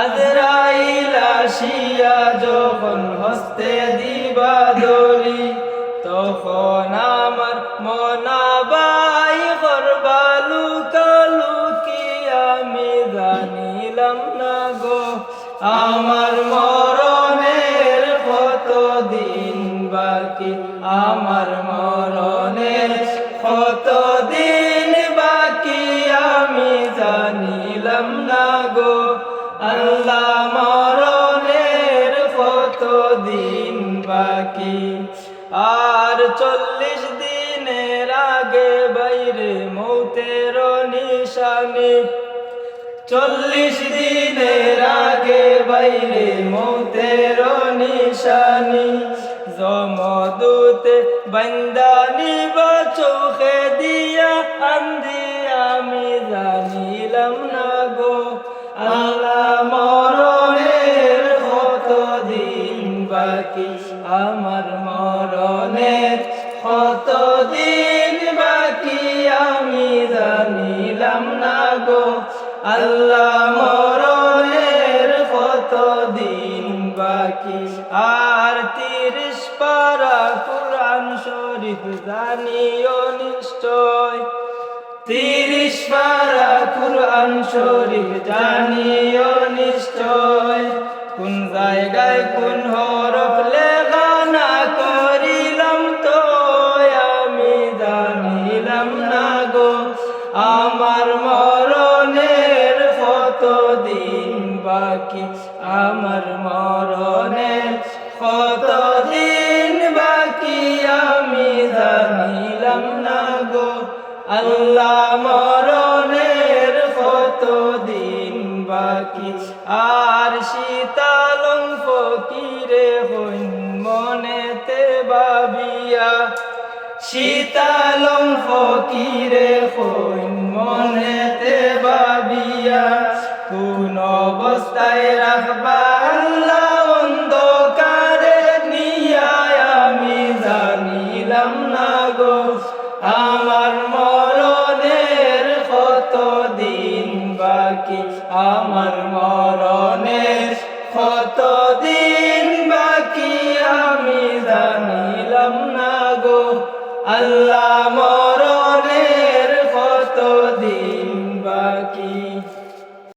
আজরাইল আসিয়া যখন হস্তে দিবা দড়ি তখন আমার মনাবাই করবালু কালুকি আমি জানিলাম না গো। আমার মরণের কত দিন বাকি, আমার মরণের কত দিন বাকি আমি জানিলাম দিন বাকি। আর চল্লিশ দিনের আগে বাইরে মৌতের নিশানি। চল্লিশ দিনের আগে বাইরে মৌতের নিশানি। জমদূতে বন্দানি বা চোখে দিয়া আন্দি আমি জানিলাম না। বাকি আমার মরণের কত দিন বাকি আমি জানিলাম না গো। আল্লাহ মরণের কত দিন বাকি? আর তিরিশ পারা কোরআন শরীফ জানিও নিশ্চয়। তিরিশ পারা কোরআন শরীফ জানিও নিশ্চয়। কোন জায়গায় কোন হরফ আমার মরণের কত দিন বাকি? আমার মরণের কত দিন বাকি? আমি জানিলাম না গো। আল্লাহ মরণের কত দিন বাকি? আর শীতালং ফকিরে হইন মনেতে বাবিয়া শীতালং ফকিরে হইন মনেতে বাবিয়া কোন অবস্থায় রাখবা আল্লাহ অন্ধকারে নিয়া। আমি জানিলাম না গো, আমার মরণের কত দিন বাকি? আমার মরণের কত দিন বাকি? আমি জানিলাম না গো, আল্লাহ